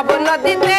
নব নদীতে